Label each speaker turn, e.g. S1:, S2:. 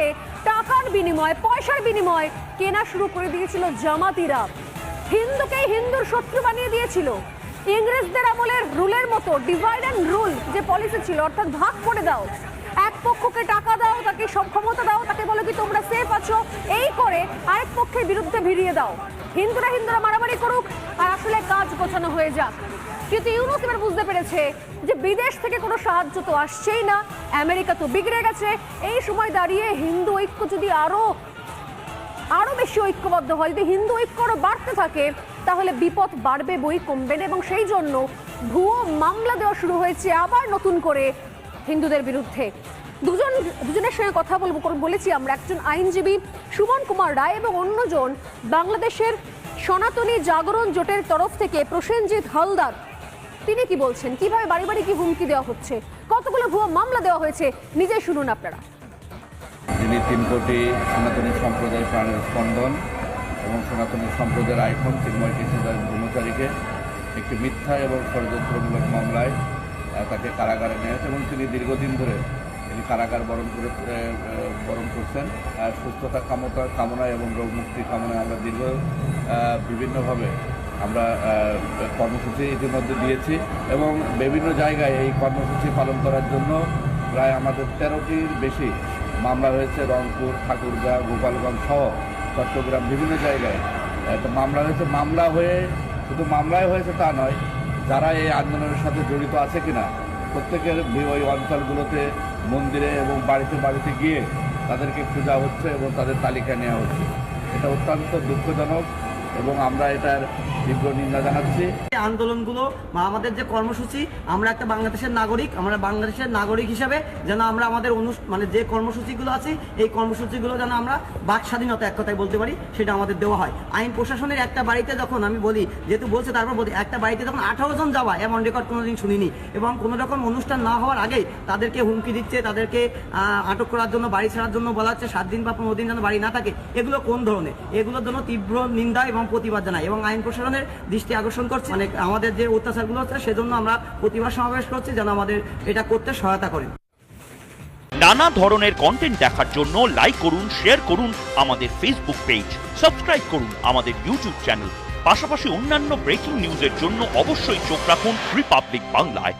S1: হিন্দুদেরকে টাকার বিনিময়, পয়সার বিনিময় কেনা শুরু করে দিয়েছিল জামাতিরা। হিন্দুকে হিন্দুর শত্রু বানিয়ে দিয়েছিল। ইংরেজদের আমলের রুলের মতো ডিভাইড অ্যান্ড রুল যে পলিসি ছিল, অর্থাৎ ভাগ করে দাও। এক পক্ষকে টাকা দাও, তাকে সক্ষমতা দাও, তাকে বলো কি তোমরা সেফ আছো, এই করে আরেক পক্ষের বিরুদ্ধে ভিড়িয়ে দাও। হিন্দুরা হিন্দুরা মারামারি করুক আর আসলে কাজ গোছানো হয়ে যাক। কিন্তু ইউনুস এবার বুঝতে পেরেছে যে বিদেশ থেকে কোনো সাহায্য তো আসছেই না। আমেরিকা তো বিগড়ে গেছে। এই সময় দাঁড়িয়ে হিন্দু ঐক্য যদি আরও আরও বেশি ঐক্যবদ্ধ হয়, যদি হিন্দু ঐক্য আরও বাড়তে থাকে, তাহলে বিপদ বাড়বে, বই কমবে না। এবং সেই জন্য ভুয়ো মামলা দেওয়া শুরু হয়েছে আবার নতুন করে হিন্দুদের বিরুদ্ধে। দুজন, দুজনের সঙ্গে কথা বলব বলেছি আমরা। একজন আইনজীবী সুমন কুমার রায় এবং অন্যজন বাংলাদেশের সনাতনী জাগরণ জোটের তরফ থেকে প্রসেনজিৎ হালদার। তিনি কি বলছেন? কীভাবে বাড়ি বাড়ি কি হুমকি দেওয়া হচ্ছে? কতগুলো ভুয়ো মামলা দেওয়া হয়েছে? নিজে শুনুন আপনারা।
S2: যিনি তিন কোটি সনাতনী সম্প্রদায় প্রাণের স্পন্দন এবং সনাতনী সম্প্রদায়ের আইকন চিন্ময় কৃষ্ণদাস ব্রহ্মচারীকে একটি মিথ্যা এবং ষড়যন্ত্রমূলক মামলায় তাকে কারাগারে নিয়েছে এবং তিনি দীর্ঘদিন ধরে তিনি কারাগার বরণ করে বরণ করছেন। সুস্থতা কামতা কামনা এবং রোগ মুক্তি কামনায় আমরা দীর্ঘ বিভিন্নভাবে আমরা কর্মসূচি ইতিমধ্যে দিয়েছি এবং বিভিন্ন জায়গায় এই কর্মসূচি পালন করার জন্য প্রায় আমাদের তেরোটির বেশি মামলা হয়েছে। রংপুর, ঠাকুরগাঁ, গোপালগঞ্জ সহ চট্টগ্রাম বিভিন্ন জায়গায়। একটা মামলা হয়েছে, মামলা হয়ে, শুধু মামলায় হয়েছে তা নয়, যারা এই আন্দোলনের সাথে জড়িত আছে কিনা, প্রত্যেকের ওই অঞ্চলগুলোতে মন্দিরে এবং বাড়িতে বাড়িতে গিয়ে তাদেরকে খোঁজা হচ্ছে এবং তাদের তালিকা নেওয়া হচ্ছে। এটা অত্যন্ত দুঃখজনক। এবং আমরা এটার তীব্র নিন্দা জানাচ্ছি।
S3: আন্দোলনগুলো বা আমাদের যে কর্মসূচি, আমরা একটা বাংলাদেশের নাগরিক, আমরা বাংলাদেশের নাগরিক হিসাবে যেন আমরা আমাদের অনু মানে যে কর্মসূচিগুলো আছে, এই কর্মসূচিগুলো যেন আমরা বাক স্বাধীনতা এক কথায় বলতে পারি, সেটা আমাদের দেওয়া হয়। আইন প্রশাসনের একটা বাড়িতে যখন আমি বলি, যেহেতু বলছে তারপর বলি, একটা বাড়িতে যখন আঠারো জন যাওয়া, এমন রেকর্ড কোনোদিন শুনিনি, এবং কোনো রকম অনুষ্ঠান না হওয়ার আগেই তাদেরকে হুমকি দিচ্ছে, তাদেরকে আটক করার জন্য, বাড়ি ছাড়ার জন্য বলা হচ্ছে, সাত দিন বা পনেরো দিন যেন বাড়ি না থাকে, এগুলো কোন ধরনের? এগুলোর জন্য তীব্র নিন্দা এবং প্রতিবাদ জানাই এবং আইন প্রশাসনের দৃষ্টি আকর্ষণ করছে। মানে আমাদের যে অত্যাচারগুলো হচ্ছে সেজন্য আমরা প্রতিবাদ সমাবেশ করছি যেন আমাদের এটা করতে সহায়তা করেন
S4: নানা ধরনের কন্টেন্ট দেখার জন্য লাইক করুন শেয়ার করুন আমাদের ফেসবুক পেজ সাবস্ক্রাইব করুন আমাদের ইউটিউব চ্যানেল পাশাপাশি অন্যান্য ব্রেকিং নিউজের জন্য অবশ্যই চোখ রাখুন রিপাবলিক বাংলায়